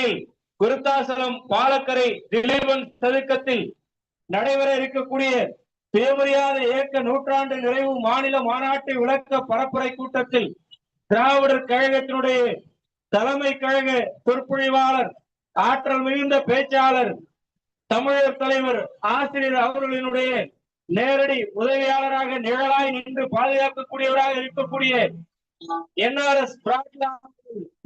நிலையில் விருத்தாசலம் பாலக்கரை திலீபன் சதுக்கத்தில் நடைபெற இருக்கக்கூடிய சுயமரியாதை இயக்க நூற்றாண்டு நிறைவு மாநில மாநாட்டை விளக்க பரப்புரை கூட்டத்தில் திராவிடர் கழகத்தினுடைய தலைமை கழக சொற்பொழிவாளர் ஆற்றல் மிகுந்த பேச்சாளர் தமிழர் தலைவர் ஆசிரியர் அவர்களினுடைய நேரடி உதவியாளராக நிழலாய் நின்று பாதுகாக்கக்கூடியவராக இருக்கக்கூடிய என்ஆர்எஸ்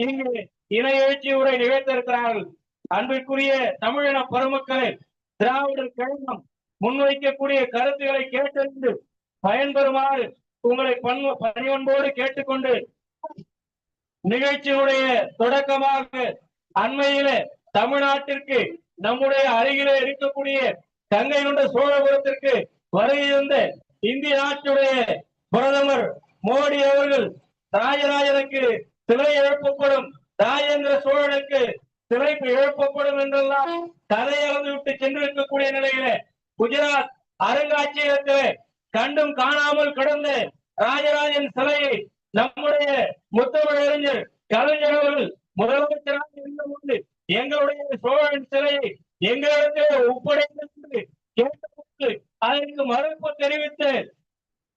இங்கே இணை எழுச்சி உரை நிகழ்த்திருக்கிறார்கள் அன்பிற்குரிய தமிழின பெருமக்களை திராவிடர் கழகம் முன்வைக்கக்கூடிய கருத்துக்களை கேட்டறிந்து பயன்பெறுமாறு உங்களை பண்பு- பணிவன்போடு கேட்டுக்கொண்டு நிகழ்ச்சியுடைய தொடக்கமாக அண்மையில தமிழ்நாட்டிற்கு நம்முடைய அருகிலே இருக்கக்கூடிய கங்கை கொண்ட சோழபுரத்திற்கு வருகிருந்த இந்திய நாட்டுடைய பிரதமர் மோடி அவர்கள் ராஜராஜனுக்கு சிலை எழுப்பப்படும் ராஜேந்திர சோழனுக்கு சிறைப்பு எழுப்பப்படும் என்றெல்லாம் கதையளந்து விட்டு சென்றிருக்கக்கூடிய நிலையில குஜராத் அருங்காட்சியகத்திலே கண்டும் காணாமல் கடந்து ராஜராஜன் சிலையை நம்முடைய முத்தமிழறிஞர் கலைஞர் அவர்கள் முதலமைச்சராக இருந்தபோது எங்களுடைய சோழன் சிலையை எங்களிடத்திலே ஒப்படைத்து கேட்டபோது அதற்கு மறுப்பு தெரிவித்து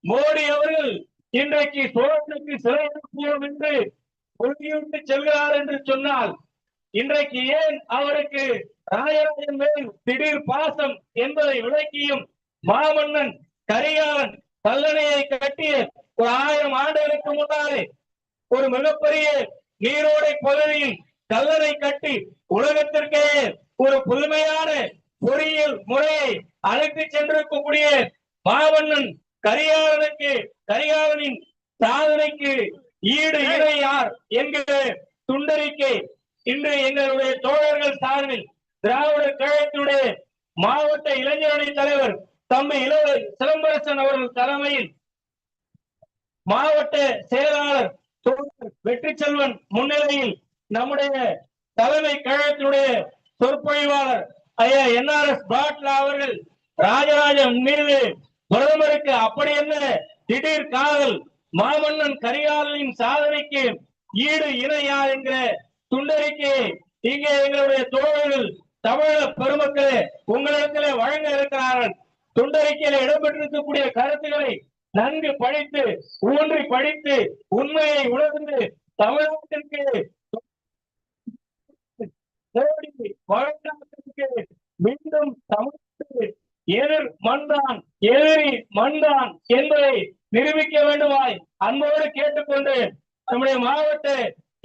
மோடி அவர்கள் இன்றைக்கு சோழனுக்கு சிலை எழுப்புவோம் என்று உறுதியிட்டு செல்கிறார் என்று சொன்னால் இன்றைக்கு ஏன் அவருக்கு ராயராஜன் மேல் திடீர் பாசம் என்பதை விளக்கியும் மாமன்னன் கரிகாலன் கல்லணையை கட்டிய ஒரு ஆயிரம் ஆண்டுகளுக்கு முன்னாலே ஒரு மிகப்பெரிய நீரோடை பகுதியில் கல்லணை கட்டி உலகத்திற்கே ஒரு புதுமையான பொறியியல் முறையை அழைத்து சென்றிருக்கக்கூடிய மாமன்னன் கரிகாலனுக்கு கரிகாலனின் சாதனைக்கு ஈடு இணை யார் என்கிற துண்டறிக்கை இன்று எங்களுடைய தோழர்கள் சார்பில் திராவிடர் கழகத்தினுடைய மாவட்ட இளைஞரணி தலைவர் தம்பி இளவ சிலம்பரசன் அவர்கள் தலைமையில் மாவட்ட செயலாளர் வெற்றி செல்வன் முன்னிலையில் நம்முடைய தலைமை கழகத்தினுடைய சொற்பொழிவாளர் ஐயா என்ஆர்எஸ் பாட்லா அவர்கள் ராஜராஜன் மீது பிரதமருக்கு அப்படி என்ன திடீர் காதல் மாமன்னன் கரிகாலனின் சாதனைக்கு ஈடு இணையா என்கிற துண்டறிக்கையை இங்கே எங்களுடைய தோழர்கள் தமிழக பெருமக்களே உங்களிடத்திலே வழங்க இருக்கிறார்கள். துண்டறிக்கையில இடம்பெற்றிருக்கக்கூடிய கருத்துக்களை நன்கு படித்து ஊன்றி படித்து உண்மையை உணர்ந்து தமிழகத்திற்கு மீண்டும் தமிழ்நாட்டுக்கு எதிர் மண்தான் எதிரி மண்தான் என்பதை நிரூபிக்க வேண்டுமாய் அன்போடு கேட்டுக்கொண்டு நம்முடைய மாவட்ட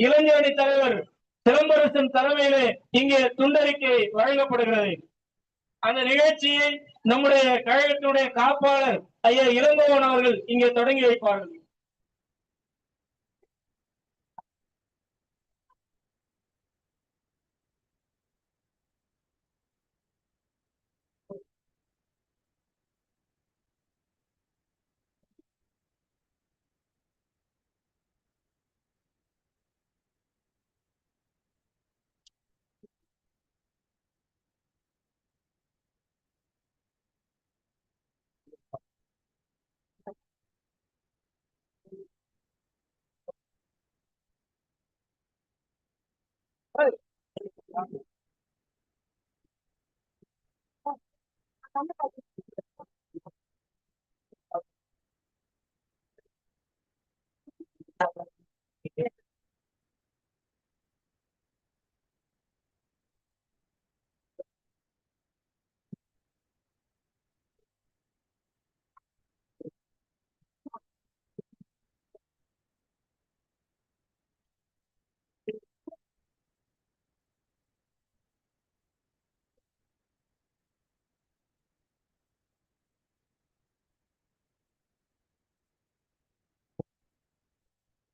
இளைஞரணி தலைவர் சிலம்பரசன் தலைமையிலே இங்கே துண்டறிக்கை வழங்கப்படுகிறது. அந்த நிகழ்ச்சியை நம்முடைய கழகத்தினுடைய காப்பாளர் ஐயா இளங்கோவன் அவர்கள் இங்கே தொடங்கி வைப்பார்கள்.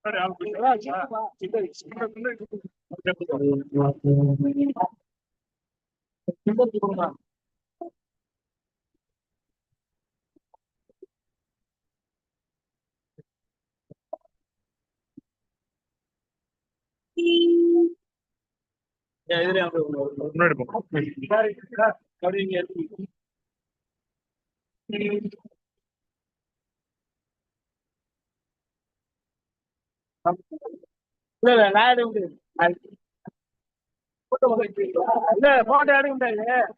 முன்னாடி இல்ல இல்ல நான் எடுக்க முடியாது இல்ல போட்டோ எடுக்க முடியாது.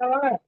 சொல்லுங்க.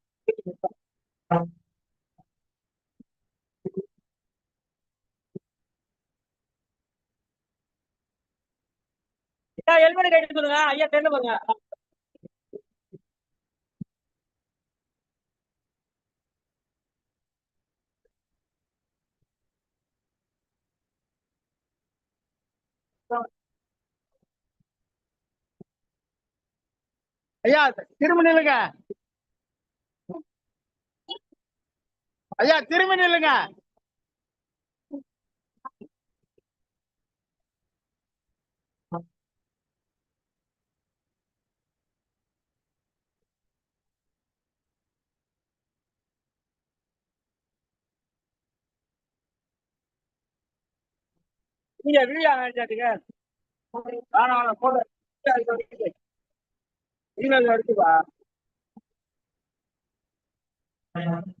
ஹெல்மெட் கட்டி சொல்லுங்க. ஐயா தெரியல பாருங்க. ஐயா திரும்ப நில்லுங்க. ஐயா திரும்ப நில்லுங்க. நீங்க வீடியோ அனுப்பிச்சாட்டுங்க வேணாம் போட்டோ நீங்க அதை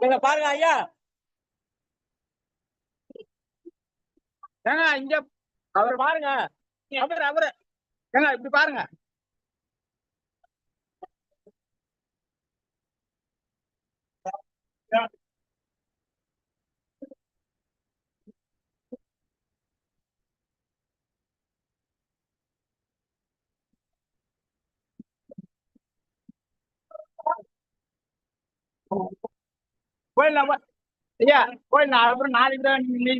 நீங்க பாருங்க ஐயா. ஏங்க இங்க அவர் பாருங்க. அவர் அவரு. ஏங்க இப்படி பாருங்க. கோயில் நம்ம ஐயா கோயில் நான் அப்புறம் நாளைக்கு தான் நீங்க